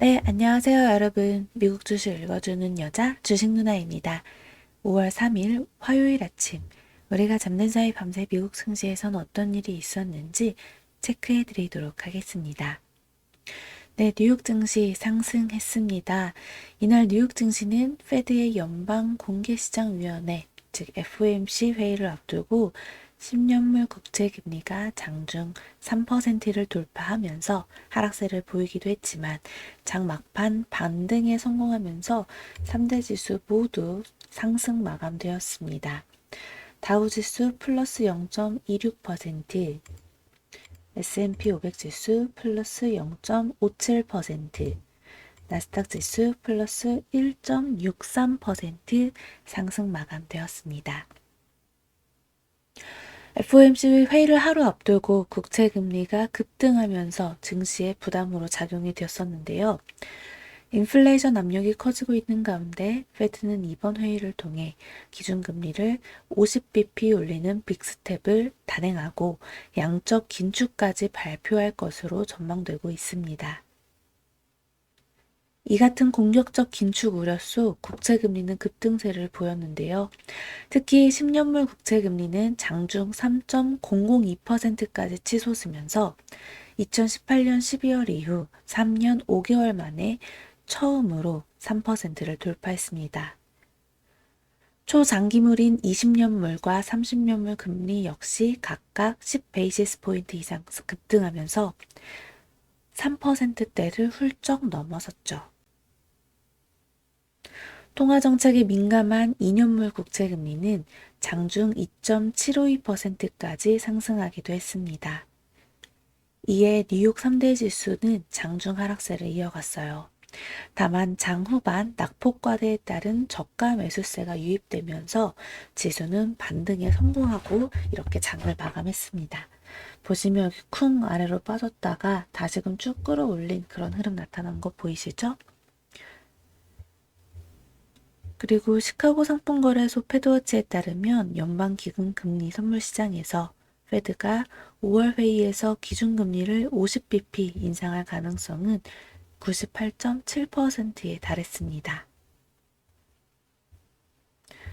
네, 안녕하세요, 여러분. 미국 주식 읽어주는 여자 주식 누나입니다. 5월 3일 화요일 아침, 우리가 잠든 사이 밤새 미국 증시에선 어떤 일이 있었는지 체크해 드리도록 하겠습니다. 네, 뉴욕 증시 상승했습니다. 이날 뉴욕 증시는 페드의 연방 공개시장위원회, 즉 FOMC 회의를 앞두고 10년물 국채 금리가 장중 3%를 돌파하면서 하락세를 보이기도 했지만 장 막판 반등에 성공하면서 3대 지수 모두 상승 마감되었습니다. 다우 지수 플러스 0.26%, S&P 500 지수 플러스 0.57%, 나스닥 지수 플러스 1.63% 상승 마감되었습니다. FOMC 회의를 하루 앞두고 국채 금리가 급등하면서 증시에 부담으로 작용이 되었었는데요. 인플레이션 압력이 커지고 있는 가운데 페드는 이번 회의를 통해 기준금리를 50bp 올리는 빅스텝을 단행하고 양적 긴축까지 발표할 것으로 전망되고 있습니다. 이 같은 공격적 긴축 우려 속 국채금리는 급등세를 보였는데요. 특히 10년물 국채금리는 장중 3.002%까지 치솟으면서 2018년 12월 이후 3년 5개월 만에 처음으로 3%를 돌파했습니다. 초장기물인 20년물과 30년물 금리 역시 각각 10베이시스 포인트 이상 급등하면서 3%대를 훌쩍 넘어섰죠. 통화 정책에 민감한 2년물 국채 금리는 장중 2.752%까지 상승하기도 했습니다. 이에 뉴욕 3대 지수는 장중 하락세를 이어갔어요. 다만 장 후반 낙폭과대에 따른 저가 매수세가 유입되면서 지수는 반등에 성공하고 이렇게 장을 마감했습니다. 보시면 여기 쿵 아래로 빠졌다가 다시금 쭉 끌어올린 그런 흐름 나타난 거 보이시죠? 그리고 시카고 상품거래소 패드워치에 따르면 연방기금 금리 선물 시장에서 페드가 5월 회의에서 기준금리를 50bp 인상할 가능성은 98.7%에 달했습니다.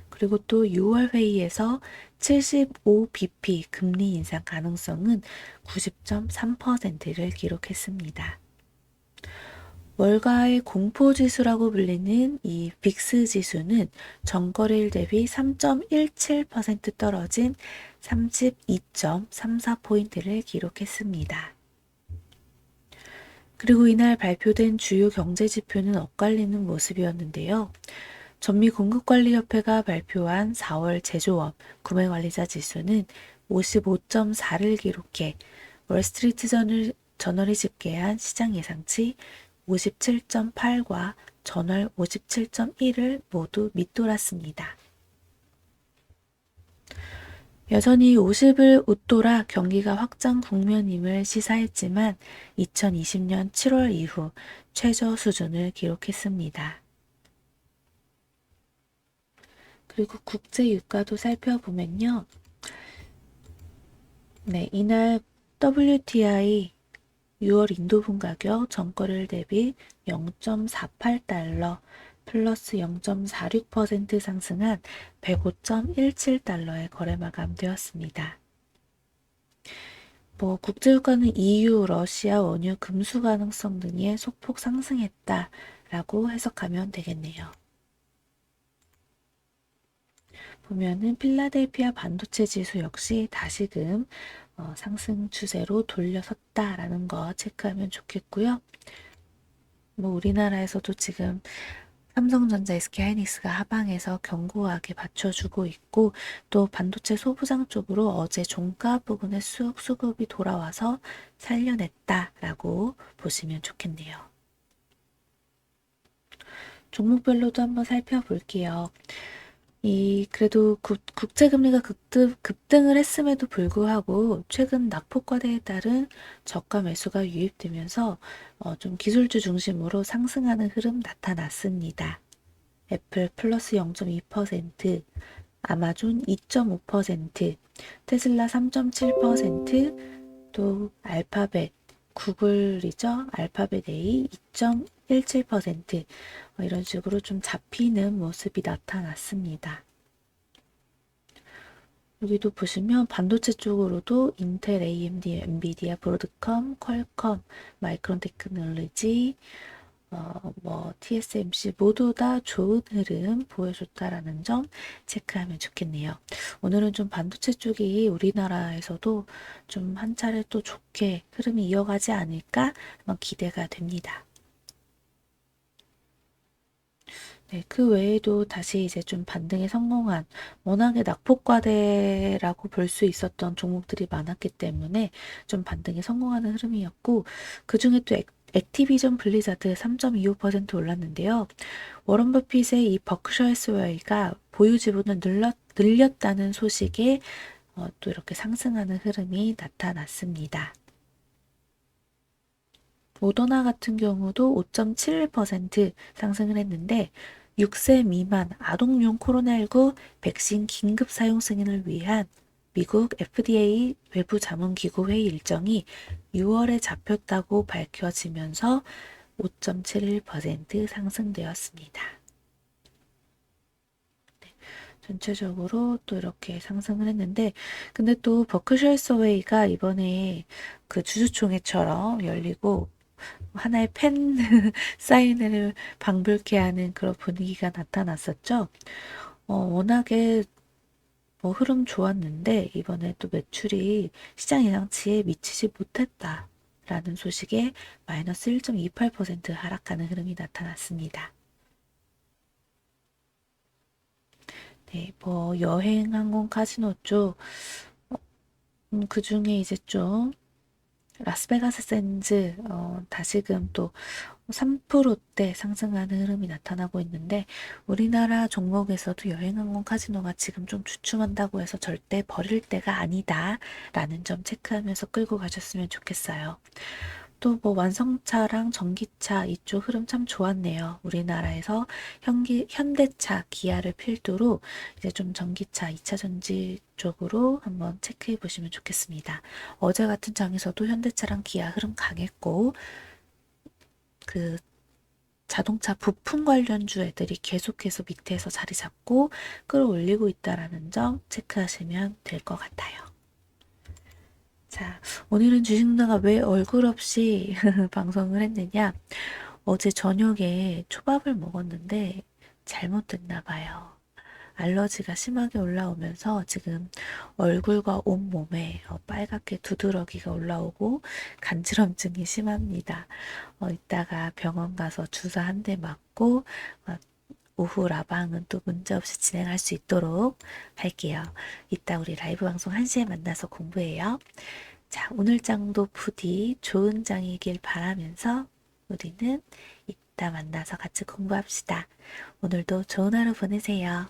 그리고 또 6월 회의에서 75bp 금리 인상 가능성은 90.3%를 기록했습니다. 월가의 공포지수라고 불리는 이 빅스 지수는 전거래일 대비 3.17% 떨어진 32.34포인트를 기록했습니다. 그리고 이날 발표된 주요 경제 지표는 엇갈리는 모습이었는데요. 전미 공급관리협회가 발표한 4월 제조업 구매관리자 지수는 55.4를 기록해 월스트리트 저널, 저널이 집계한 시장 예상치 57.8과 전월 57.1을 모두 밑돌았습니다. 여전히 50을 웃돌아 경기가 확장 국면임을 시사했지만 2020년 7월 이후 최저 수준을 기록했습니다. 그리고 국제 유가도 살펴보면요. 네, 이날 WTI 6월 인도분 가격 전거래일 대비 0.48달러 플러스 0.46% 상승한 105.17달러에 거래 마감되었습니다. 뭐 국제유가는 EU, 러시아, 원유, 금수 가능성 등의 소폭 상승했다라고 해석하면 되겠네요. 보면은 필라델피아 반도체 지수 역시 다시금 어, 상승 추세로 돌려섰다라는 거 체크하면 좋겠고요. 뭐 우리나라에서도 지금 삼성전자, SK하이닉스가 하방에서 견고하게 받쳐주고 있고 또 반도체 소부장 쪽으로 어제 종가 부분의 수급 수급이 돌아와서 살려냈다라고 보시면 좋겠네요. 종목별로도 한번 살펴볼게요. 이 그래도 국, 국채금리가 급등, 급등을 했음에도 불구하고 최근 낙폭과대에 따른 저가 매수가 유입되면서 어, 좀 기술주 중심으로 상승하는 흐름 나타났습니다. 애플 플러스 0.2%, 아마존 2.5%, 테슬라 3.7%, 또 알파벳 구글이죠. 알파벳 A 2.17% 어, 이런 식으로 좀 잡히는 모습이 나타났습니다. 여기도 보시면 반도체 쪽으로도 인텔, AMD, 엔비디아, 브로드컴, 퀄컴, 마이크론 테크놀로지, 어, 뭐 TSMC 모두 다 좋은 흐름 보여줬다라는 점 체크하면 좋겠네요. 오늘은 좀 반도체 쪽이 우리나라에서도 좀 한 차례 또 좋게 흐름이 이어가지 않을까 한번 기대가 됩니다. 네, 그 외에도 다시 이제 좀 반등에 성공한 워낙에 낙폭과대라고 볼 수 있었던 종목들이 많았기 때문에 좀 반등에 성공하는 흐름이었고 그 중에 또 액, 액티비전 블리자드 3.25% 올랐는데요. 워런 버핏의 이 버크셔 해스웨이가 보유 지분을 늘렸, 늘렸다는 소식에 어, 또 이렇게 상승하는 흐름이 나타났습니다. 모더나 같은 경우도 5.71% 상승을 했는데 6세 미만 아동용 코로나19 백신 긴급 사용 승인을 위한 미국 FDA 외부 자문기구 회의 일정이 6월에 잡혔다고 밝혀지면서 5.71% 상승되었습니다. 네, 전체적으로 또 이렇게 상승을 했는데 근데 또 버크셔 서웨이가 이번에 그 주주총회처럼 열리고 하나의 팬 사인을 방불케 하는 그런 분위기가 나타났었죠. 어, 워낙에 뭐 흐름 좋았는데 이번에 또 매출이 시장 예상치에 미치지 못했다 라는 소식에 마이너스 1.28% 하락하는 흐름이 나타났습니다. 네, 뭐 여행, 항공, 카지노 쪽, 어, 음, 그 중에 이제 좀 라스베가스 샌즈 어, 다시금 또 3%대 상승하는 흐름이 나타나고 있는데 우리나라 종목에서도 여행항공 카지노가 지금 좀 주춤한다고 해서 절대 버릴 때가 아니다 라는 점 체크하면서 끌고 가셨으면 좋겠어요. 또 뭐 완성차랑 전기차 이쪽 흐름 참 좋았네요. 우리나라에서 현기, 현대차, 기아를 필두로 이제 좀 전기차, 2차 전지 쪽으로 한번 체크해 보시면 좋겠습니다. 어제 같은 장에서도 현대차랑 기아 흐름 강했고 그 자동차 부품 관련주 애들이 계속해서 밑에서 자리 잡고 끌어올리고 있다라는 점 체크하시면 될 것 같아요. 자, 오늘은 주식 누나가 왜 얼굴 없이 방송을 했느냐? 어제 저녁에 초밥을 먹었는데 잘못 됐나 봐요. 알러지가 심하게 올라오면서 지금 얼굴과 온몸에 어, 빨갛게 두드러기가 올라오고 간지럼증이 심합니다. 어, 이따가 병원 가서 주사 한 대 맞고 어, 오후 라방은 또 문제없이 진행할 수 있도록 할게요. 이따 우리 라이브 방송 1시에 만나서 공부해요. 자, 오늘 장도 부디 좋은 장이길 바라면서 우리는 이따 만나서 같이 공부합시다. 오늘도 좋은 하루 보내세요.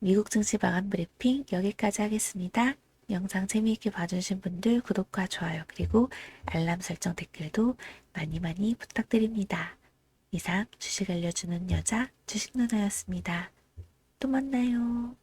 미국 증시 마감 브리핑 여기까지 하겠습니다. 영상 재미있게 봐주신 분들 구독과 좋아요 그리고 알람 설정 댓글도 많이 많이 부탁드립니다. 이상 주식 알려주는 여자 주식 누나였습니다. 또 만나요.